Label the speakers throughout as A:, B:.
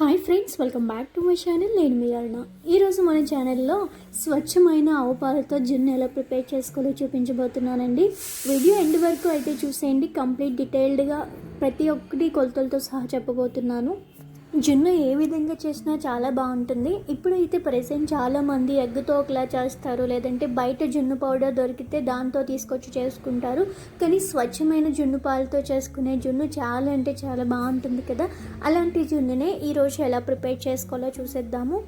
A: Hi friends welcome back to my channel. నేను మీ అరుణ. ఈరోజు మన ఛానల్లో స్వచ్ఛమైన ఆవు పాలతో జున్ను ఎలా ప్రిపేర్ చేసుకోవాలో చూపించబోతున్నానండి. వీడియో ఎండ్ వరకు అయితే చూసేయండి. కంప్లీట్ డీటెయిల్డ్గా ప్రతి ఒక్కటి కొలతలతో సహా చెప్పబోతున్నాను. జున్ను ఏ విధంగా చేసినా చాలా బాగుంటుంది. ఇప్పుడైతే ప్రజెంట్ చాలామంది ఎగ్గుతో ఒకలా చేస్తారు. లేదంటే బయట జున్ను పౌడర్ దొరికితే దాంతో తీసుకొచ్చి చేసుకుంటారు. కానీ స్వచ్ఛమైన జున్ను పాలతో చేసుకునే జున్ను చాలా అంటే చాలా బాగుంటుంది కదా. అలాంటి జున్నునే ఈరోజు ఎలా ప్రిపేర్ చేసుకోవాలో చూసేద్దాము.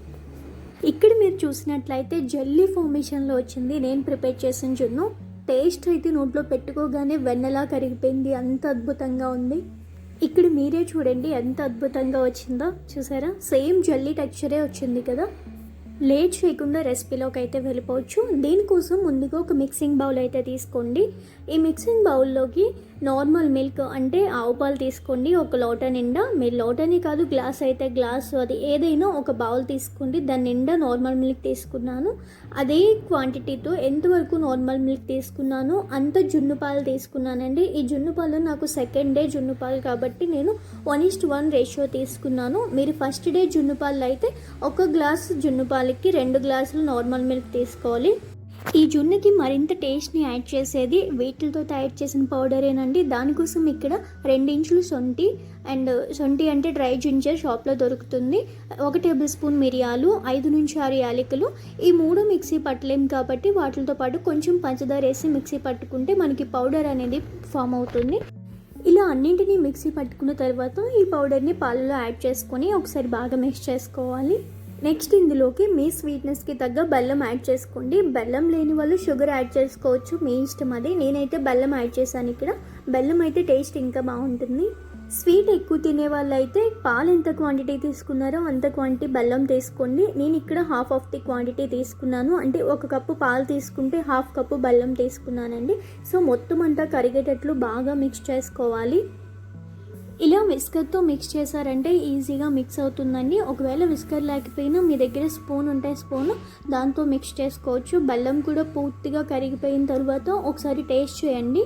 A: ఇక్కడ మీరు చూసినట్లయితే జల్లీ ఫార్మేషన్లో వచ్చింది. నేను ప్రిపేర్ చేసిన జున్ను. టేస్ట్ అయితే నోట్లో పెట్టుకోగానే వెన్నెలా కరిగిపోయింది. అంత అద్భుతంగా ఉంది. ఇక్కడ మీరే చూడండి ఎంత అద్భుతంగా వచ్చిందో. చూసారా? సేమ్ జల్లీ టెక్చరే వచ్చింది కదా. లేట్ చేయకుండా రెసిపీలోకి అయితే వెళ్ళిపోవచ్చు. దీనికోసం ముందుగా ఒక మిక్సింగ్ బౌల్ అయితే తీసుకోండి. ఈ మిక్సింగ్ బౌల్లోకి నార్మల్ మిల్క్ అంటే ఆవు పాలు తీసుకోండి. ఒక లోట నిండా మీరు లోటని కాదు గ్లాస్ అయితే గ్లాస్ అది ఏదైనా ఒక బౌల్ తీసుకోండి. దాని నిండా నార్మల్ మిల్క్ తీసుకున్నాను. అదే క్వాంటిటీతో ఎంతవరకు నార్మల్ మిల్క్ తీసుకున్నాను అంత జున్ను పాలు తీసుకున్నానండి. ఈ జున్ను పాలు నాకు సెకండ్ డే జున్ను పాలు కాబట్టి నేను వన్ ఈస్ట్ వన్ రేషియో తీసుకున్నాను. మీరు ఫస్ట్ డే జున్ను పాలు అయితే ఒక గ్లాస్ జున్ను పాలకి రెండు గ్లాసులు నార్మల్ మిల్క్ తీసుకోవాలి. ఈ జున్నుకి మరింత టేస్ట్ని యాడ్ చేసేది వీటితో తయారు చేసిన పౌడరేనండి. దానికోసం ఇక్కడ రెండించులు సొంటి అండ్ సొంటి అంటే డ్రై జింజర్ షాప్లో దొరుకుతుంది. ఒక టేబుల్ స్పూన్ మిరియాలు ఐదు నుంచి ఆరు యాలకులు. ఈ మూడు మిక్సీ పట్టలేం కాబట్టి వాటితో పాటు కొంచెం పంచదార వేసి మిక్సీ పట్టుకుంటే మనకి పౌడర్ అనేది ఫామ్ అవుతుంది. ఇలా అన్నింటినీ మిక్సీ పట్టుకున్న తర్వాత ఈ పౌడర్ని పాలలో యాడ్ చేసుకొని ఒకసారి బాగా మిక్స్ చేసుకోవాలి. నెక్స్ట్ ఇందులోకి మీ స్వీట్నెస్కి తగ్గ బెల్లం యాడ్ చేసుకోండి. బెల్లం లేని వాళ్ళు షుగర్ యాడ్ చేసుకోవచ్చు. మీ ఇష్టం అది. నేనైతే బెల్లం యాడ్ చేశాను ఇక్కడ. బెల్లం అయితే టేస్ట్ ఇంకా బాగుంటుంది. స్వీట్ ఎక్కువ తినే వాళ్ళు అయితే పాలు ఎంత క్వాంటిటీ తీసుకున్నారో అంత క్వాంటిటీ బెల్లం తీసుకోండి. నేను ఇక్కడ హాఫ్ ఆఫ్ ది క్వాంటిటీ తీసుకున్నాను. అంటే ఒక కప్పు పాలు తీసుకుంటే హాఫ్ కప్పు బెల్లం తీసుకున్నానండి. సో మొత్తం అంతా కరిగేటట్లు బాగా మిక్స్ చేసుకోవాలి. ఇలా విస్కర్తో మిక్స్ చేశారంటే ఈజీగా మిక్స్ అవుతుందండి. ఒకవేళ విస్కర్ లేకపోయినా మీ దగ్గర స్పూన్ ఉంటే స్పూన్ దాంతో మిక్స్ చేసుకోవచ్చు. బెల్లం కూడా పూర్తిగా కరిగిపోయిన తర్వాత ఒకసారి టేస్ట్ చేయండి.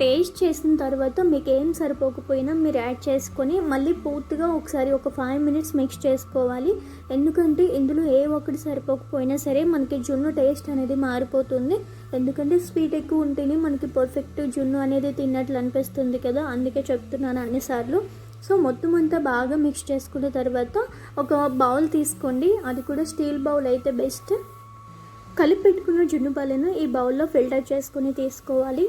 A: టేస్ట్ చేసిన తర్వాత మీకు ఏం సరిపోకపోయినా మీరు యాడ్ చేసుకొని మళ్ళీ పూర్తిగా ఒకసారి ఒక ఫైవ్ మినిట్స్ మిక్స్ చేసుకోవాలి. ఎందుకంటే ఇందులో ఏ ఒక్కటి సరిపోకపోయినా సరే మనకి జున్ను టేస్ట్ అనేది మారిపోతుంది. ఎందుకంటే స్వీట్ ఎక్కువ ఉంటేనే మనకి పర్ఫెక్ట్ జున్ను అనేది తిన్నట్లు అనిపిస్తుంది కదా. అందుకే చెప్తున్నాను అన్నిసార్లు సో మొత్తం అంతా బాగా మిక్స్ చేసుకున్న తర్వాత ఒక బౌల్ తీసుకోండి. అది కూడా స్టీల్ బౌల్ అయితే బెస్ట్ కలిపి పెట్టుకున్న జున్ను పాలను ఈ బౌల్లో ఫిల్టర్ చేసుకుని తీసుకోవాలి.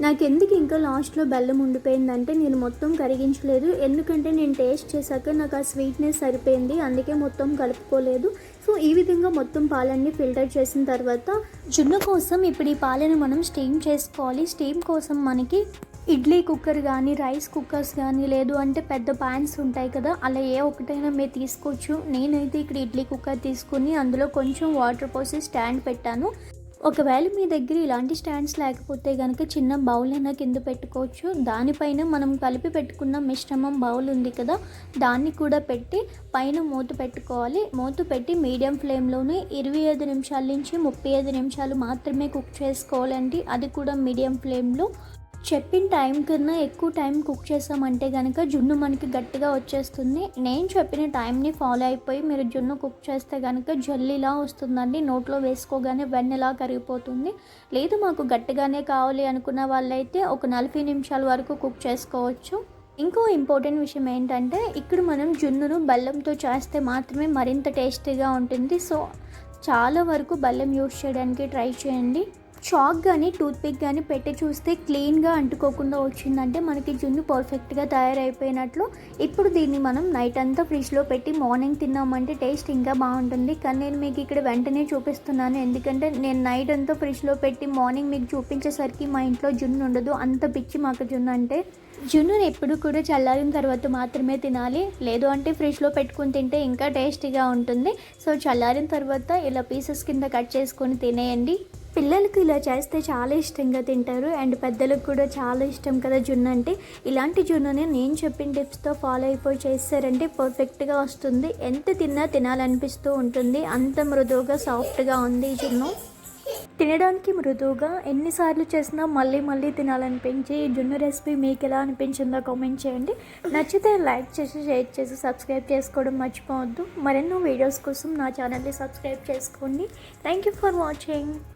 A: నాకెందుకు ఇంకా లాస్ట్లో బెల్లం ఉండిపోయిందంటే నేను మొత్తం కరిగించలేదు. ఎందుకంటే నేను టేస్ట్ చేశాక నాకు ఆ స్వీట్నెస్ సరిపోయింది. అందుకే మొత్తం కలుపుకోలేదు. సో ఈ విధంగా మొత్తం పాలన్నీ ఫిల్టర్ చేసిన తర్వాత జున్ను కోసం ఇప్పుడు ఈ పాలను మనం స్టీమ్ చేసుకోవాలి. స్టీమ్ కోసం మనకి ఇడ్లీ కుక్కర్ కానీ రైస్ కుక్కర్స్ కానీ లేదు అంటే పెద్ద ప్యాన్స్ ఉంటాయి కదా అలా ఏ ఒకటైనా మీరు తీసుకోవచ్చు. నేనైతే ఇక్కడ ఇడ్లీ కుక్కర్ తీసుకుని అందులో కొంచెం వాటర్ పోసి స్టాండ్ పెట్టాను. ఒకవేళ మీ దగ్గర ఇలాంటి స్టాండ్స్ లేకపోతే కనుక చిన్న బౌల్ అయినా కింద పెట్టుకోవచ్చు. దానిపైన మనం కలిపి పెట్టుకున్న మిశ్రమం బౌల్ ఉంది కదా దాన్ని కూడా పెట్టి పైన మూత పెట్టుకోవాలి. మూత పెట్టి మీడియం ఫ్లేమ్లోనే ఇరవై ఐదు నిమిషాల నుంచి ముప్పై ఐదు నిమిషాలు మాత్రమే కుక్ చేసుకోవాలండి. అది కూడా మీడియం ఫ్లేమ్లో. చెప్పిన టైం కన్నా ఎక్కువ టైం కుక్ చేసామంటే కనుక జున్ను మనకి గట్టిగా వచ్చేస్తుంది. నేను చెప్పిన టైంని ఫాలో అయిపోయి మీరు జున్ను కుక్ చేస్తే కనుక జల్లీలా వస్తుందండి. నోట్లో వేసుకోగానే వెన్నెలా కరిగిపోతుంది. లేదు మాకు గట్టిగానే కావాలి అనుకున్న వాళ్ళైతే ఒక నలభై నిమిషాల వరకు కుక్ చేసుకోవచ్చు. ఇంకో ఇంపార్టెంట్ విషయం ఏంటంటే ఇక్కడ మనం జున్నును బెల్లంతో చేస్తే మాత్రమే మరింత టేస్టీగా ఉంటుంది. సో చాలా వరకు బెల్లం యూస్ చేయడానికి ట్రై చేయండి. చాక్ కానీ టూత్పిక్ కానీ పెట్టి చూస్తే క్లీన్గా అంటుకోకుండా వచ్చిందంటే మనకి జున్ను పర్ఫెక్ట్గా తయారైపోయినట్లు. ఇప్పుడు దీన్ని మనం నైట్ అంతా ఫ్రిడ్జ్లో పెట్టి మార్నింగ్ తిన్నామంటే టేస్ట్ ఇంకా బాగుంటుంది. కానీ నేను మీకు ఇక్కడ వెంటనే చూపిస్తున్నాను. ఎందుకంటే నేను నైట్ అంతా ఫ్రిడ్జ్లో పెట్టి మార్నింగ్ మీకు చూపించేసరికి మా ఇంట్లో జున్ను ఉండదు. అంత పిచ్చి మాకు జున్ను అంటే. జున్నుని ఎప్పుడు కూడా చల్లారిన తర్వాత మాత్రమే తినాలి. లేదు అంటే ఫ్రిడ్జ్లో పెట్టుకుని తింటే ఇంకా టేస్టీగా ఉంటుంది. సో చల్లారిన తర్వాత ఇలా పీసెస్ కింద కట్ చేసుకొని తినేయండి. పిల్లలకు ఇలా చేస్తే చాలా ఇష్టంగా తింటారు. అండ్ పెద్దలకు కూడా చాలా ఇష్టం కదా జున్ను అంటే. ఇలాంటి జున్నుని నేను చెప్పిన టిప్స్తో ఫాలో అయిపోయి చేస్తారంటే పర్ఫెక్ట్గా వస్తుంది. ఎంత తిన్నా తినాలనిపిస్తూ ఉంటుంది. అంత మృదువుగా సాఫ్ట్గా ఉంది ఈ జున్ను. తినడానికి మృదువుగా ఎన్నిసార్లు చేసినా మళ్ళీ మళ్ళీ తినాలనిపించి ఈ జున్ను రెసిపీ మీకు ఎలా అనిపించిందో కామెంట్ చేయండి. నచ్చితే లైక్ చేసి షేర్ చేసి సబ్స్క్రైబ్ చేసుకోవడం మర్చిపోవద్దు. మరెన్నో వీడియోస్ కోసం నా ఛానల్ని సబ్స్క్రైబ్ చేసుకోండి. Thank you for watching